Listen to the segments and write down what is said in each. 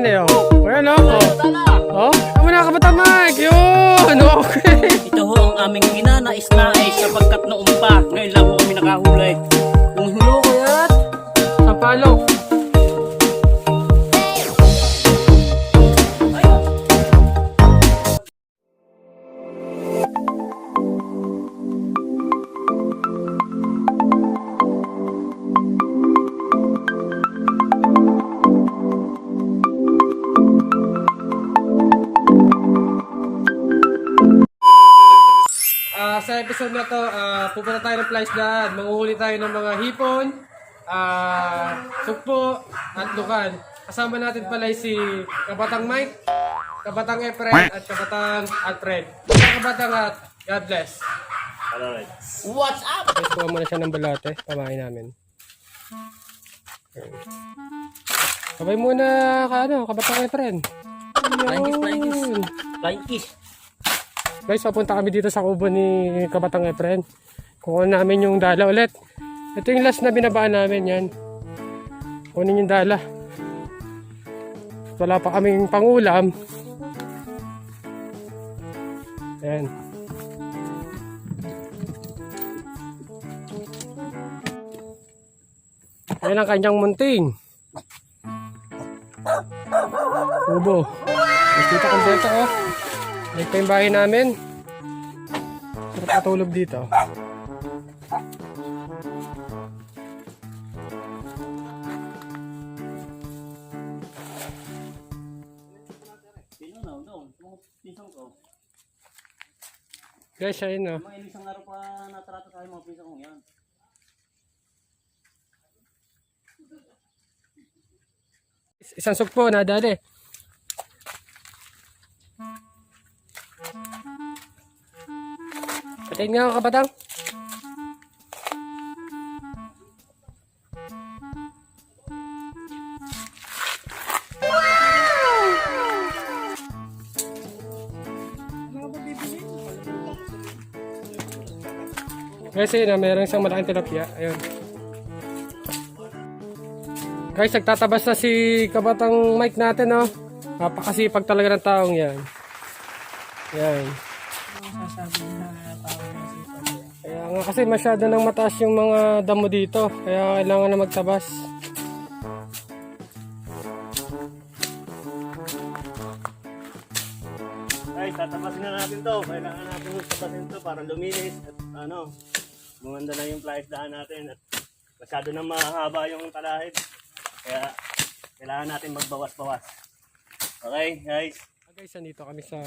yan eh. Oh. Ayan oh. Oh. Oh. Tama na kabatang Mike. Yun. Okay. Ito ho ang aming ginanais-nais sapagkat noon pa, ngayon lang ho kami nakahuli. Kung hulo ko yan, Sapalo. Ah, episode na to, ah, pupunta tayo ng fly daan. Manguhuli tayo ng mga hipon, ah, sukpo, at lukan. Kasama natin pala si Kabatang Mike, Kabatang Efren, at Kabatang Alfred. Mga Kabatang at God bless. what's up? Guys, kuha muna siya ng balate. Pamain namin. Okay. Sabay muna ka, ano, Kabatang Efren. Flying kiss, flying kiss. Flying kiss. Guys, papunta kami dito sa kubo ni Kabatang Efren. Kukuha namin yung dala ulit. Ito yung last na binabaan namin yan. Kunin yung dala. Wala pa kaming pangulam. Ayan. Ayan ang kanyang munting. Kubo. Nakita kompleto oh. Ito yung bahay namin. Sarap matulog dito. Guys, ayun oh. Mga ilisang araw pa natrata tayo mga pisang kong yan. Isang sugpo na Patayin nga ako kabatang. Guys, ayun na, meron isang malaking tilapia. Ayun. Guys, nagtatabas na si kabatang mic natin, no? Napakasipag talaga ng taong yan. Yan. Kasi masyado nang mataas yung mga damo dito. Kaya kailangan na magtabas. Guys, tatapasin na natin to. Kailangan natin tapasin to para luminis at ano, gumanda na yung flies daan natin at masyado na mahaba yung talahib. Kaya kailangan natin magbawas-bawas. Okay, guys. Guys, nandito kami sa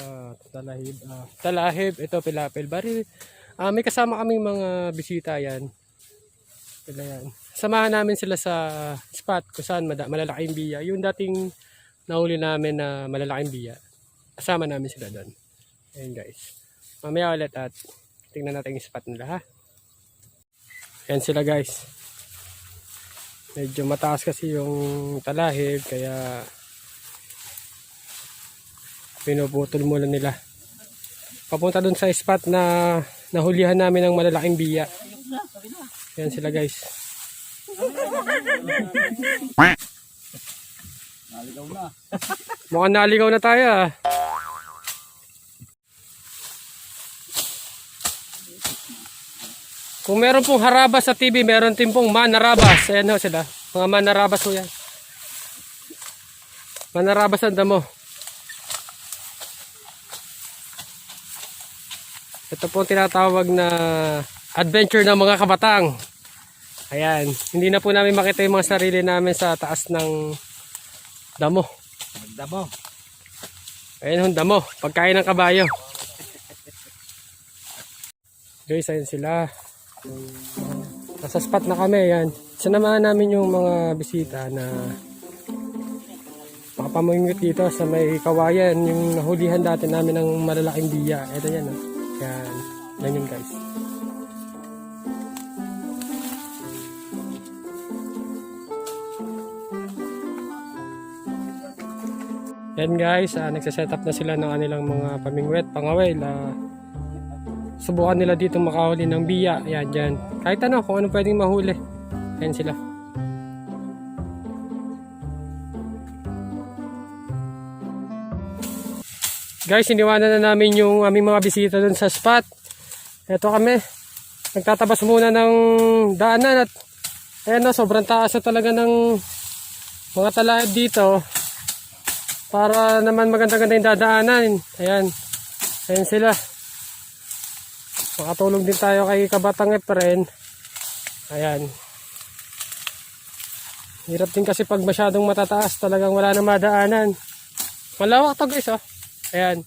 Talahib. Ah, Talahib, ito Pilapil. Bari, ah, may kasama kaming mga bisita yan. Sila yan. Samahan namin sila sa spot kung saan malalaking biya. Yung dating nahuli namin na malalaking biya. Kasama namin sila doon. Ayan guys. Mamaya ulit at tingnan natin yung spot nila ha. Ayan sila guys. Medyo mataas kasi yung talahib kaya pinuputol muna nila. Papunta dun sa spot na nahulihan namin ng malalaking biya. Yan sila guys. Naligaw na. Mukhang naligaw na tayo ah. Kung meron pong harabas sa TV, meron din pong manarabas. Ayan ho sila. Mga manarabas ho yan. Manarabas ang damo. Ito po tinatawag na adventure ng mga kabatang. Ayan. Hindi na po namin makita yung mga sarili namin sa taas ng damo. Damo. Ayan yung damo. Pagkain ng kabayo. Guys, ayun sila. Nasa spot na kami. Ayan. Sinamahan namin yung mga bisita na makapamungit dito sa may kawayan. Yung nahulihan dati namin ng malalaking biya. Ito yan. Oh. Yan. Yan yun guys. Yan guys, ah, nagsaset up na sila ng kanilang mga pamingwet, pangawel. Ah, subukan nila dito makahuli ng biya. Yan, dyan. Kahit ano, kung ano pwedeng mahuli. Yan sila. Guys, iniwanan na namin yung aming mga bisita dun sa spot. Ito kami. Nagtatabas muna ng daanan at ayan na, sobrang taas na talaga ng mga talahib dito. Para naman maganda-ganda yung dadaanan. Ayan. Ayan sila. Makatulong din tayo kay Kabatang Efren. Ayan. Hirap din kasi pag masyadong matataas, talagang wala na madaanan. Malawak to guys, oh. Ayan.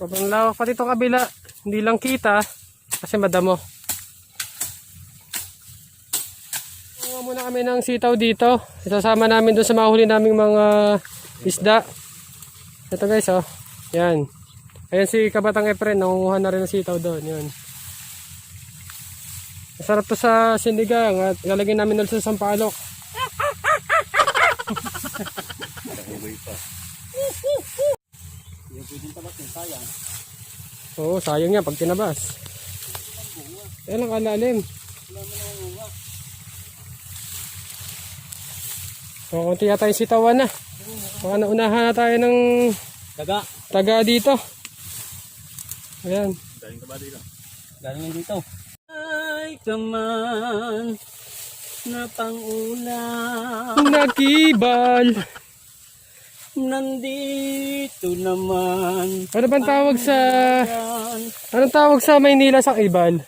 Sobrang lawak pati itong kabila. Hindi lang kita kasi madamo. Kuha muna kami ng sitaw dito. Isasama namin doon sa mahuli naming mga isda. Ito guys, oh. Yan. Ayan si Kabatang Efren, nangunguha na rin ng sitaw doon. Yun. Masarap to sa sinigang at lalagyan namin ulit sa sampalok. Oo, sayang yan pag tinabas. Ayan ang kalalim. O, konti yata yung sitawan na. Baka naunahan na tayo ng Daga. taga dito. Ayan. Galing ka ba dito? Galing yan dito. Ay, kaman na pangulam. Nakibal. Nandito naman. Ano bang tawag sa... Anong tawag sa Maynila sa ibal?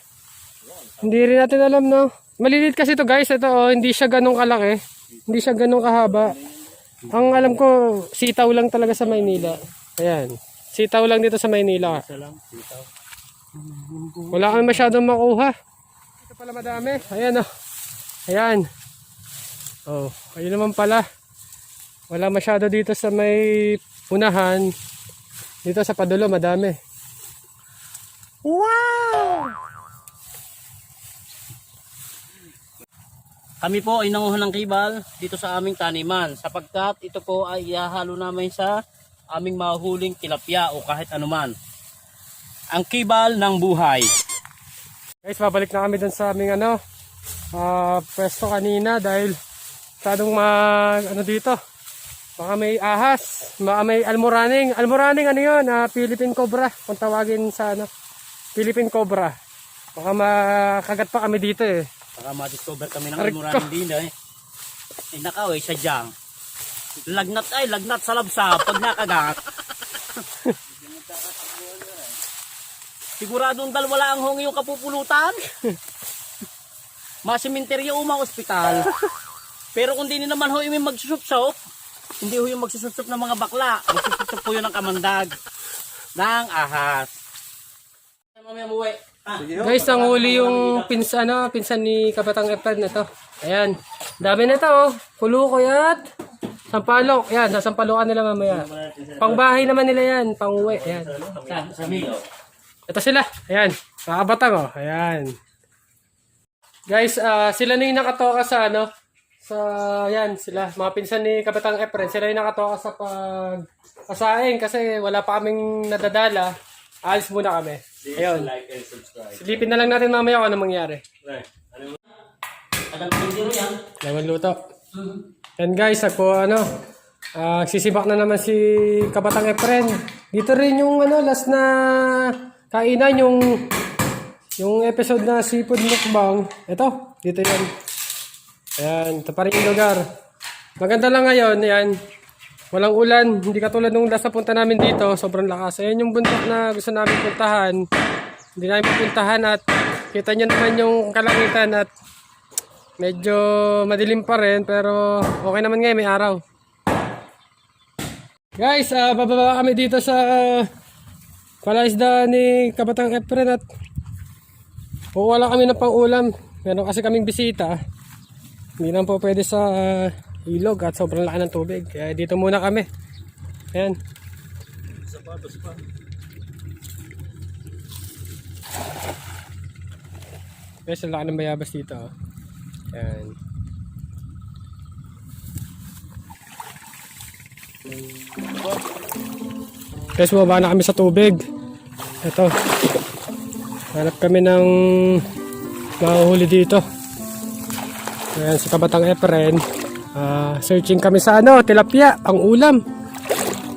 Hindi rin natin alam, no? Malilit kasi to guys. Ito, oh, hindi siya ganong kalaki. Hindi siya ganong kahaba. Ang alam ko, sitaw lang talaga sa Maynila. Ayan. Sitaw lang dito sa Maynila. Wala kami masyadong makuha. Ito pala madami. Ayan, oh. Ayan. Oh, ayun naman pala. Wala masyado dito sa may unahan. Dito sa padulo, madami. Wow! Kami po ay nanguha ng kibal dito sa aming taniman sapagkat ito po ay ihahalo namin sa aming mahuling tilapia o kahit anuman. Ang kibal ng buhay. Guys, babalik na kami dun sa aming ano, ah pwesto kanina dahil sadong mag, ano dito, baka may ahas, baka may almoraning. Almoraning ano yun, ah, Philippine Cobra, kung tawagin sa ano, Philippine Cobra. Baka makagat pa kami dito eh. Baka ma-discover kami ng almoraning din eh. Eh nakaw eh, sadyang. Lagnat ay, lagnat sa labsa pag nakagat. Siguradong dal wala ang hongi yung kapupulutan. Masimenteryo uma ospital. Pero kung di naman ho yung magsusup-sup, hindi ho yung magsusup ng mga bakla. Magsusup po yun ng kamandag. Ng ahas. Mamaya muwi. Ah, Guys, ang huli yung pinsan, ano, pinsan ni Kapatang Efren na to. Ayan. Dami na to, oh. Kuluko yan. Sampalok. Yan, sasampalokan nila mamaya. Pangbahay naman nila yan. Panguwi. Ayan. sa. Ito sila. Ayan. Mga kabatang, oh. Ayan. Guys, ah, sila na yung nakatoka sa ano, sa, yan, sila, mga pinsan ni Kapatang Efren, sila yung nakatoka sa pag kasaing kasi wala pa kaming nadadala. Alis muna kami. Ayun. Like and subscribe. Silipin na lang natin mamaya kung ano mangyari. Right. Ano yan. Lemon luto. Yan guys, ako ano, ah, sisibak na naman si Kabatang Efren. Dito rin yung ano, last na kainan yung yung episode na seafood mukbang. Ito, dito yan. Ayan, ito pa rin yung lugar. Maganda lang ngayon, yan. Walang ulan, hindi katulad nung last na punta namin dito, sobrang lakas. Ayan yung bundok na gusto namin puntahan. Hindi namin pupuntahan at kita nyo naman yung kalangitan at Medyo madilim pa rin pero okay naman ngayon, may araw. Guys, ah, bababa kami dito sa uh, palaisda ni Kabatang Efren at kukuha lang kami ng pang-ulam. Meron kasi kaming bisita. Hindi lang po pwede sa ah, ilog at sobrang laki ng tubig. Kaya dito muna kami. Ayan. Guys, ang laki ng bayabas dito. oh. Ayan. Guys, bumaba na kami sa tubig. Ito. Hanap kami ng mahuhuli dito. Ayan, si Kabatang Efren. Ah, searching kami sa ano, tilapia, pang ulam.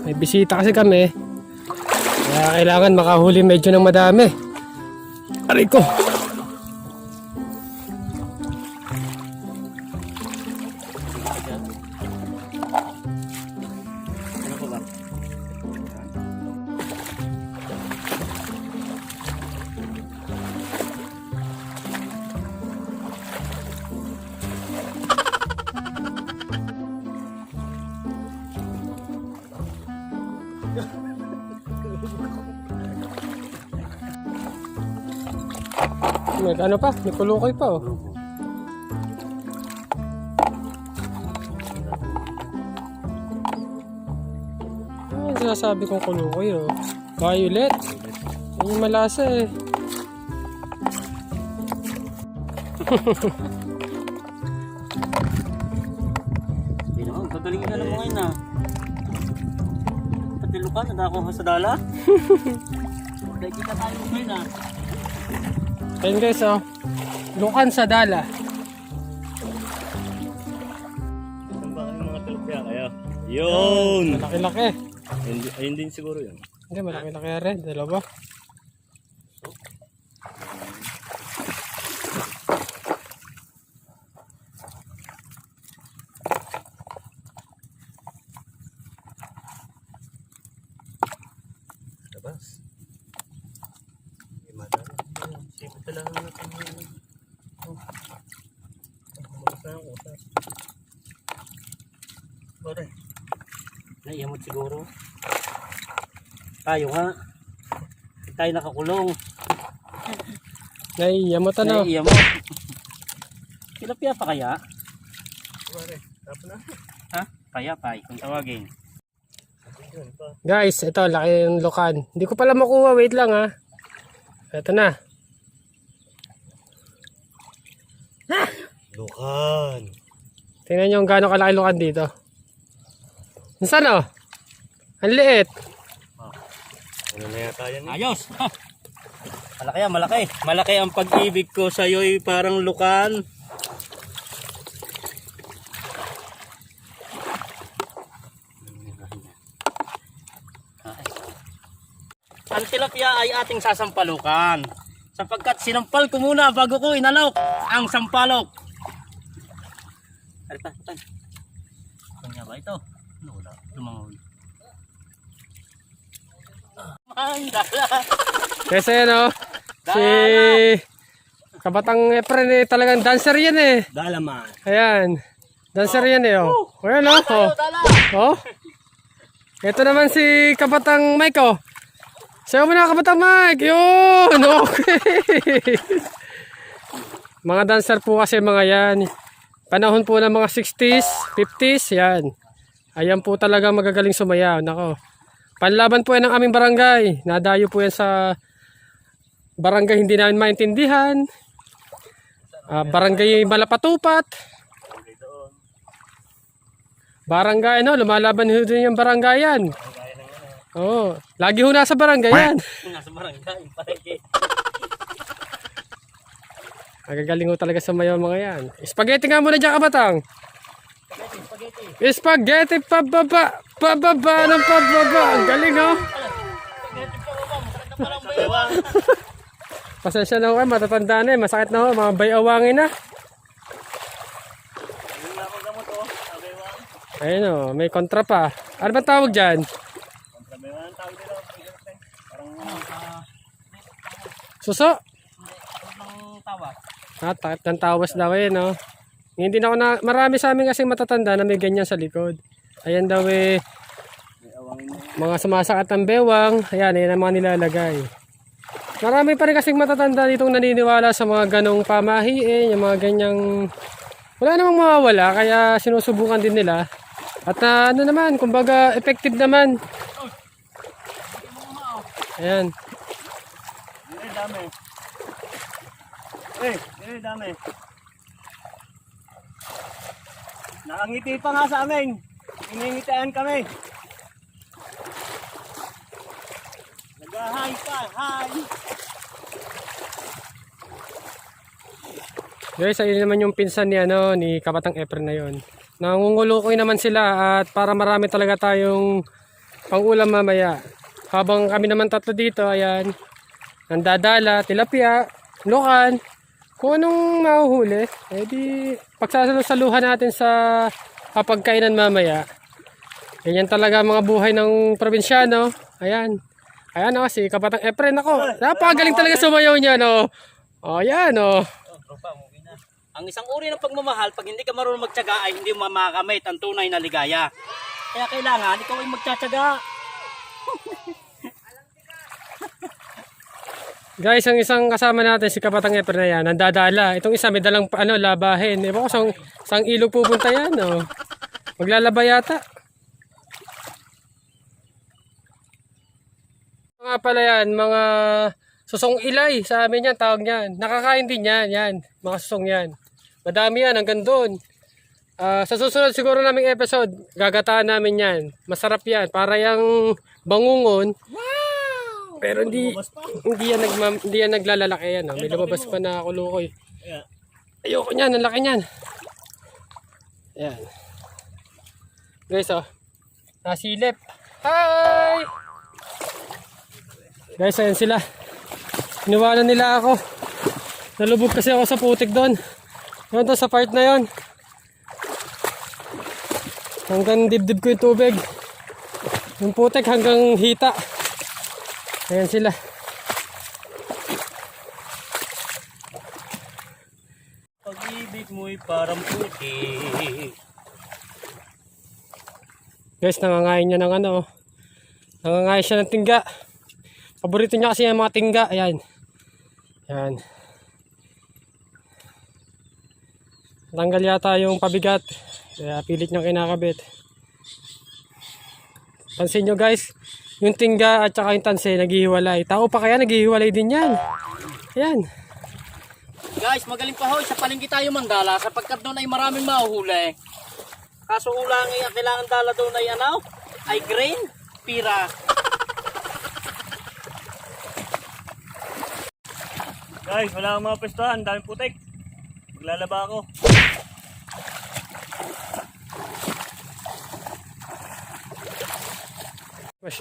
May bisita kasi kami. Kaya kailangan makahuli medyo ng madami. Aray ko. Pa? May kulukoy pa oh. Ah, sinasabi kong kulukoy oh. Violet. Yan yung malasa eh. Naman, gagaling ka naman ngayon ah. Pati luka, nadako ka sa dala. Dahil kita tayo ngayon ah. Ayun guys oh. Lukan sa dala. Saan ba kayong mga tilapia kaya? Yun! Malaki-laki. Ayun, ayun din siguro yun. Hindi, malaki-laki rin. Dalawa. Labas. Hindi madami. Sipit talaga natin yun. Oh. Umalis na ako. Utas. Pare. Naiyamot siguro. Tayo nga. Tayo nakakulong. Naiyamot ano. Naiyamot. Tilapia pa kaya? Pare. Tapos na. Ha? Kaya pa, kung tawagin. Guys, ito, laki yung lukan. Hindi ko pala makuha. Wait lang ha. Ito na. Lukan. Tingnan nyo kung gaano kalaki lukan dito. Nasaan oh? Ang liit. Ano na yata yan eh? Ayos! Malaki yan, malaki. Malaki ang pag-ibig ko sa iyo'y parang lukan. Ang tilapia ay ating sasampalukan. Sapagkat sinampal ko muna bago ko inalok ang sampalok. Alita. Ano nga ba ito? Ano wala? Lumangoy. Kasi ano, si Kabatang Efren eh, talagang dancer yan eh. Dalaman. Ayan. Dancer yan eh. Oh. Ayan oh. oh. Dala. Oh. Ito naman si Kabatang Mike oh. Sayo mo na Kabatang Mike. Yun. Okay. mga dancer po kasi mga yan. Panahon po ng mga 60s, 50s. Yan. Ayan po talaga magagaling sumayaw. Nako. Panlaban po yan ng aming barangay. Nadayo po yan sa barangay hindi namin maintindihan. Ah, barangay Malapatupat. Barangay ano, lumalaban ho din yung barangayan. Oo, lagi ho nasa barangay yan. Nasa barangay, palengke. Magagaling ho talaga sa mayaw mga yan. Spaghetti nga muna dyan kabatang. Spaghetti pababa, pababa ng pababa. Ang galing oh. Pasensya na kayo, matatanda na eh. Masakit na ho, mga bayawangin na. Ayun oh, may kontra pa. Ano ba tawag dyan? Nga ang tawag nila. Parang Suso? Ang tawas. Ah, ng tawas daw eh, no? Hindi na ako na, marami sa amin kasing matatanda na may ganyan sa likod. Ayan daw eh, mga sumasakat ng bewang. Ayan, ayan ang mga nilalagay. Marami pa rin kasing matatanda ditong naniniwala sa mga ganong pamahiin, yung mga ganyang... Wala namang mawawala, kaya sinusubukan din nila. At na, ano naman, kumbaga effective naman. Ayan. Eh, dami. Eh, eh, dami. Nakangiti pa nga sa amin. Iningitian kami. Nag-hi pa, hi. Guys, ayun naman yung pinsan ni ano ni Kabatang Efren na yon. Nangungulukoy naman sila at para marami talaga tayong pangulam mamaya. habang kami naman tatlo dito, ayan, nandadala, tilapia, lukan, kung anong mahuhuli, eh di pagsasaluhan natin sa kapagkainan mamaya. Ganyan talaga mga buhay ng probinsyano. Ayan. Ayan o, si Kapatang Efren ako. Napakagaling talaga sumayaw niya, no? O, ayan, o. Ang isang uri ng pagmamahal, pag hindi ka marunong magtyaga ay hindi mo makakamit ang tunay na ligaya. Kaya kailangan ikaw ay magtsatsaga. Guys, ang isang kasama natin, si Kapatang Efren na yan, nandadala. Itong isa, may dalang ano, labahin. Ewan ko, sang, sang ilog pupunta yan, o. Maglalaba yata. Mga pala yan, mga susong ilay sa amin yan, tawag niyan. Nakakain din yan, yan, mga susong yan. Madami yan, hanggang doon. Ah, sa susunod siguro naming episode, gagataan namin yan. Masarap yan, para yung bangungon. Pero hindi hindi yan nag hindi yan naglalalaki yan, oh. May lumabas pa na kulukoy. Ayoko niyan, ang laki niyan. Ayan. Guys, oh. Nasilip. Hi! Guys, ayan sila. Iniwanan nila ako. Nalubog kasi ako sa putik doon. Doon to sa part na yon. Hanggang dibdib ko yung tubig. Yung putik hanggang hita. Ayan sila. Pag-ibig mo'y parang puti. Guys, nangangain niya ng ano. Nangangain siya ng tingga. Paborito niya kasi yung mga tingga. Ayan. Ayan. Tanggal yata yung pabigat. Kaya pilit niyang kinakabit. Pansin nyo guys. Yung tingga at saka yung tanse naghihiwalay. Tao pa kaya naghihiwalay din yan. Ayan. Guys, magaling pa ho sa palengke tayo mandala sapagkat doon ay maraming mahuhuli. Kaso ulang ang kailangan dala doon ay ano? Ay grain, pira. Guys, wala akong mga pwestuhan. Daming putik. Maglalaba ako.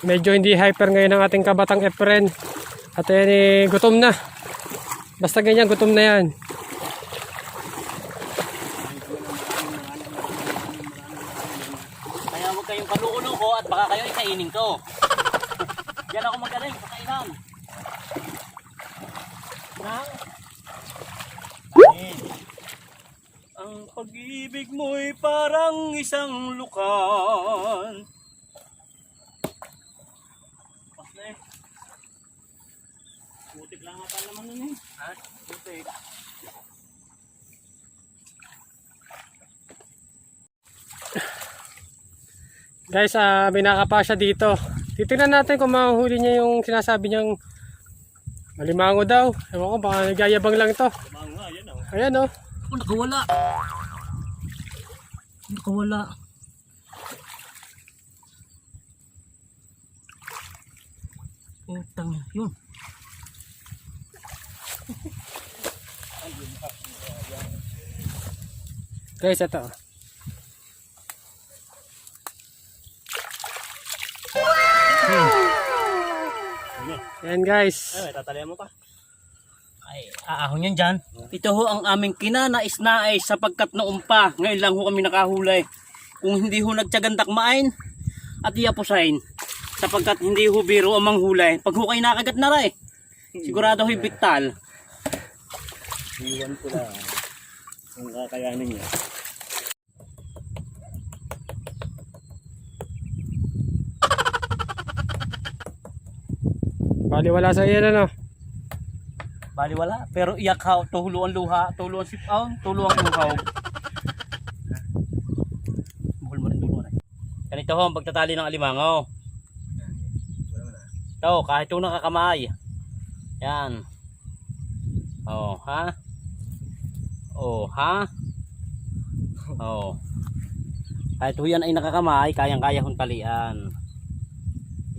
Medyo hindi hyper ngayon ang ating kabatang Efren. At ayan eh, gutom na. Basta ganyan, gutom na yan. Kaya huwag kayong paluko-luko at baka kayo ikainin ko. Yan ako magaling sa kainan. Nang Ang pag-ibig mo'y parang isang lukan. Pas na eh. Putik lang ata naman nun eh. Ha? Putik. Guys, ah may nakapa siya dito. Titignan natin kung mahuhuli niya yung sinasabi niyang malimango daw. Ewan ko, baka nagyayabang lang ito. Mga nga, yan oh. Ayan oh. Oh, nakawala. Nakawala. Utang yun. Guys, ito. Ayan guys. Ay, tatalian mo pa. Ay, aahon yan dyan. Ito ho ang aming kinanais-nais sapagkat noong pa. Ngayon lang ho kami nakahulay. Kung hindi ho nagtsagandak main at iapusain. Sapagkat hindi ho biro ang manghulay. Pag ho kayo nakagat na rin. Sigurado ho'y biktal. Iwan ko lang. Kung kakayanin niya. Bali wala sa iyan ano. Bali wala. Pero iyak ha. Tulo ang luha. Tulo ang sipaw. Tulo ang luhaw. Buhol mo rin tulo na. Ganito ho ang pagtatali ng alimango. Ito, kahit yung nakakamay. Yan. Oh, ha? Oh, ha? Oh. Kahit yan ay nakakamay, kayang-kaya hong talian.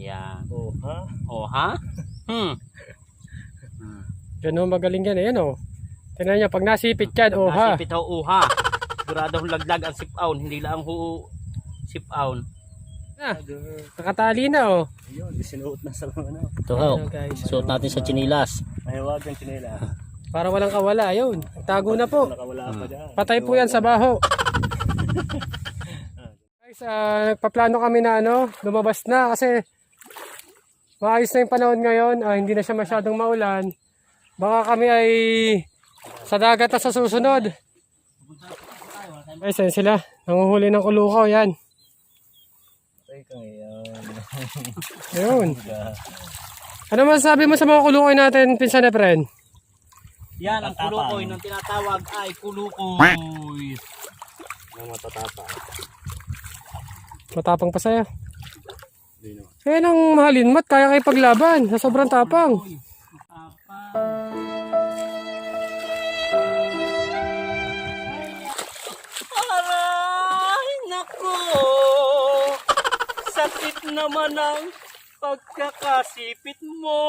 Yan. Oh, ha? Oh, ha? Hmm. hmm. Yan oh, magaling yan. Ayan oh. Tingnan niya, pag nasipit yan, oh ha. Nasipit ho uha. Sigurado ho laglag ang sipawn, hindi lang ho sipawn. Ah, nakatali na oh. Ayun, sinuot na sa mga ano. Ito ho. Guys? Suot natin sa chinilas. Ay, wag ang chinela. Para walang kawala, ayun. Tago na po. Patay po yan sa baho. Guys, ah, nagpaplano kami na ano, lumabas na kasi maayos na yung panahon ngayon. ah, hindi na siya masyadong maulan. Baka kami ay sa dagat na sa susunod. Guys, ayun sila. Nanguhuli ng kulukaw, yan. Ngayon. Ayun. Ano masasabi mo sa mga kulukoy natin, pinsan na friend? Yan ang kulukoy ng tinatawag ay kulukoy. Ang matatapa. Matapang pa sa'yo. Kaya nang mahalin mat, kaya kayo paglaban. Sa sobrang tapang. Aray, nako! Sakit naman ang pagkakasipit mo.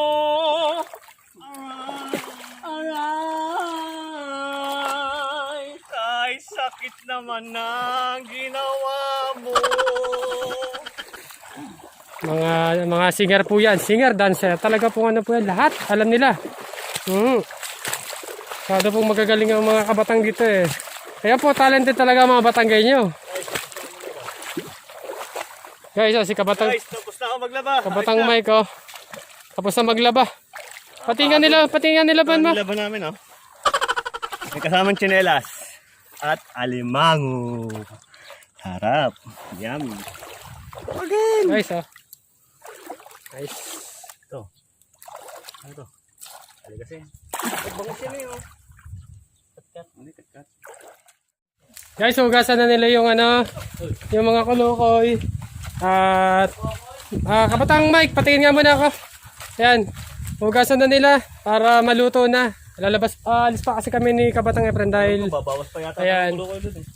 Aray! Ay, sakit naman ng ginawa mo. Mga mga singer po yan. Singer, dancer. Talaga po ano po yan. Lahat. Alam nila. Hmm. Kada pong magagaling ang mga kabatang dito eh. Kaya po, talented talaga mga Batanggay nyo. Guys, oh, si Kabatang, Guys, tapos na ako maglaba. Kabatang Mike, oh. Tapos na maglaba. Patingan nila, patingan nila ban ba? Laban namin, oh. May kasamang chinelas. At alimango. Harap. Yummy. Again. Guys, oh. Nice. Ito. Ano to? Ali kasi. Bangus yan eh, oh. Kat-kat. Hindi, kat-kat. Guys, hugasan na nila yung ano, yung mga kulukoy. At ah, kapatang Mike, patingin nga muna ako. Ayan, hugasan na nila para maluto na. Lalabas, ah, alis pa kasi kami ni Kabatang Efren dahil, Babawas pa yata Ayan. ang ulo ko doon eh.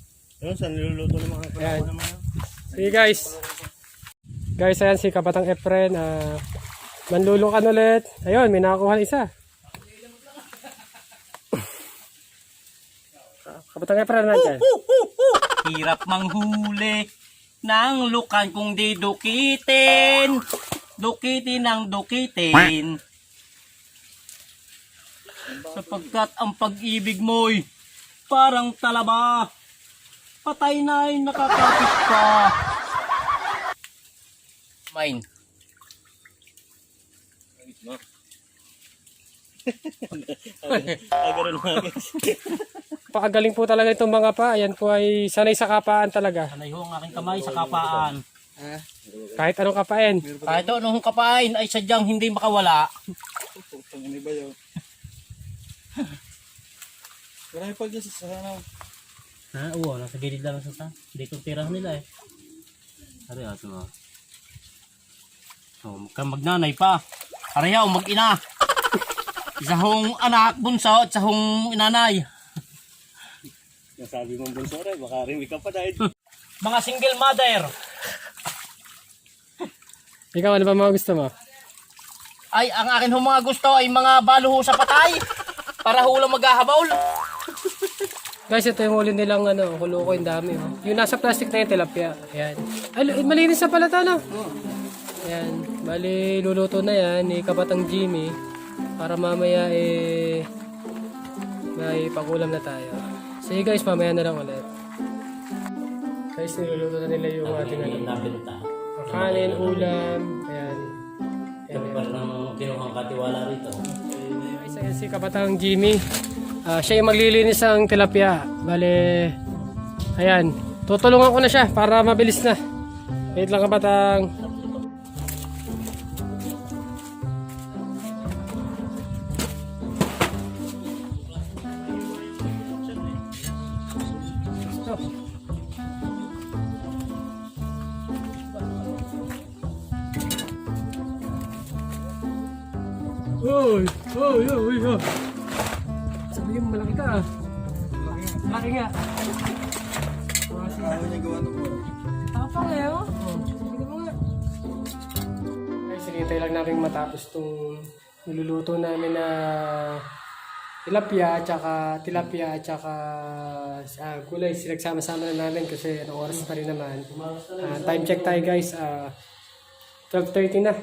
Yun, saan niluluto ng mga kalawa naman. yun? sige guys. Guys, ayan si Kabatang Efren, ah, manlulukan ulit. Ayun, may nakakuha na isa. Kabatang Efren nandiyan. Hirap manghuli ng lukan kung di dukitin. Dukitin ang dukitin. Sapagkat ang pag-ibig mo'y parang talaba. Patay na ay nakakapit ka. Mine. Ah, ganun mga guys. Pakagaling po talaga itong mga pa. Ayan po ay sanay sa kapaan talaga. Sanay ho ang aking kamay sa kapaan. Kahit anong kapain. Kahit anong kapain ay sadyang hindi makawala. Marami pa dyan sa ano. Ha, oo, nasa gilid lang sa sa. Dito tirahan nila eh. Ari ato ah. So, kang magnanay pa. Pareho mag-ina. Isa hong anak bunso at isa hong inanay. Nasabi mong bunso rin, baka rin ka pa dahil. Mga single mother. Ikaw, ano ba mga gusto mo? Ay, ang akin hong mga gusto ay mga baluho sa patay. Para hulang maghahabaul. Guys, ito yung huli nilang ano, kuluko yung dami. Oh. Yung nasa plastic na yung tilapia. Ayan. Ay, malinis na pala ito, no? Ayan. Bali, luluto na yan ni Kabatang Jimmy. Para mamaya, eh, may pakulam na tayo. Sige guys, mamaya na lang ulit. Guys, niluluto na nila yung ating ano, Napinta. kanin, ulam. Ayan. Ayan. Parang kinuhang katiwala rito. Guys, ayan si Kabatang Jimmy. Ah, siya yung maglilinis ng tilapia. Bale, ayan. Tutulungan ko na siya para mabilis na. Wait lang Kabatang. Uy! Uy! Uy! Uy! Sabi mo malaki ka ah. Malaki nga. Ano niya gawa ito po? Tapa eh oh. Guys, sinintay lang namin matapos itong niluluto namin na tilapia at saka tilapia at saka uh, gulay sinagsama-sama na namin kasi ano oras pa rin naman uh, time check tayo guys ah, uh, 12.30 na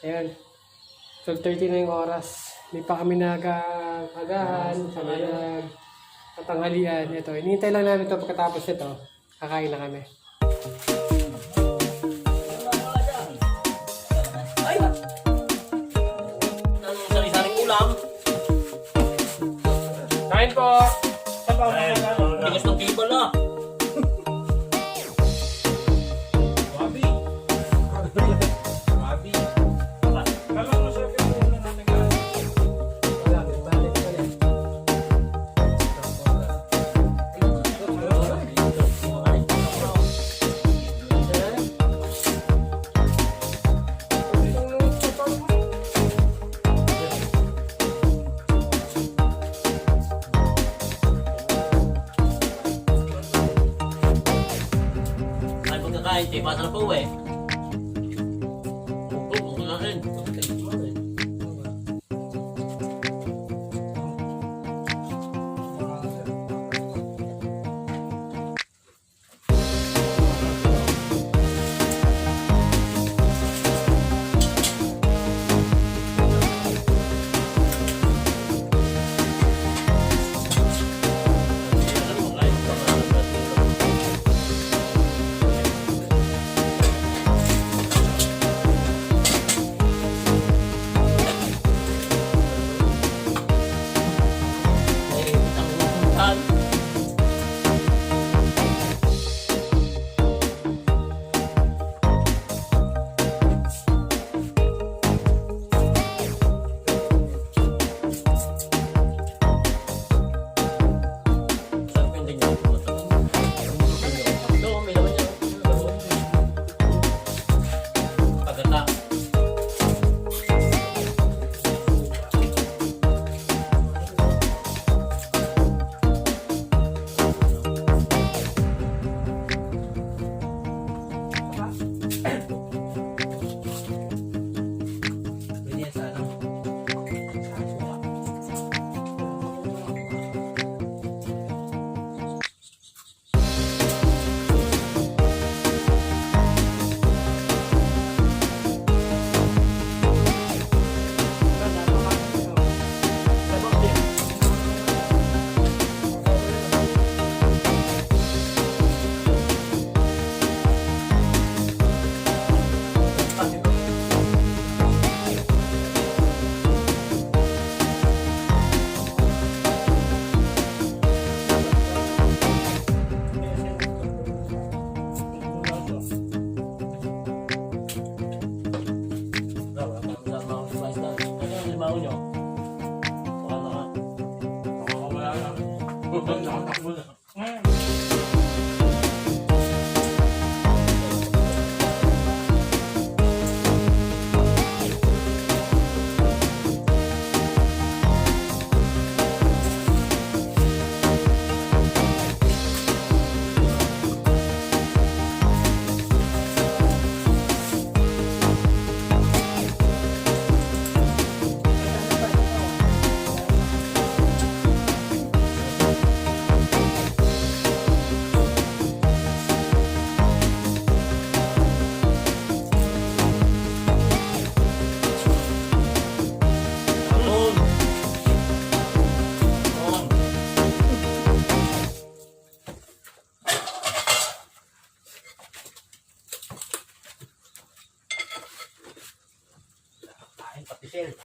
ayan 12.30 na yung oras. Hindi pa kami nagkagahan sa mga katanghalian. Ito, inintay lang namin ito pagkatapos nito. Kakain na kami. Kain po!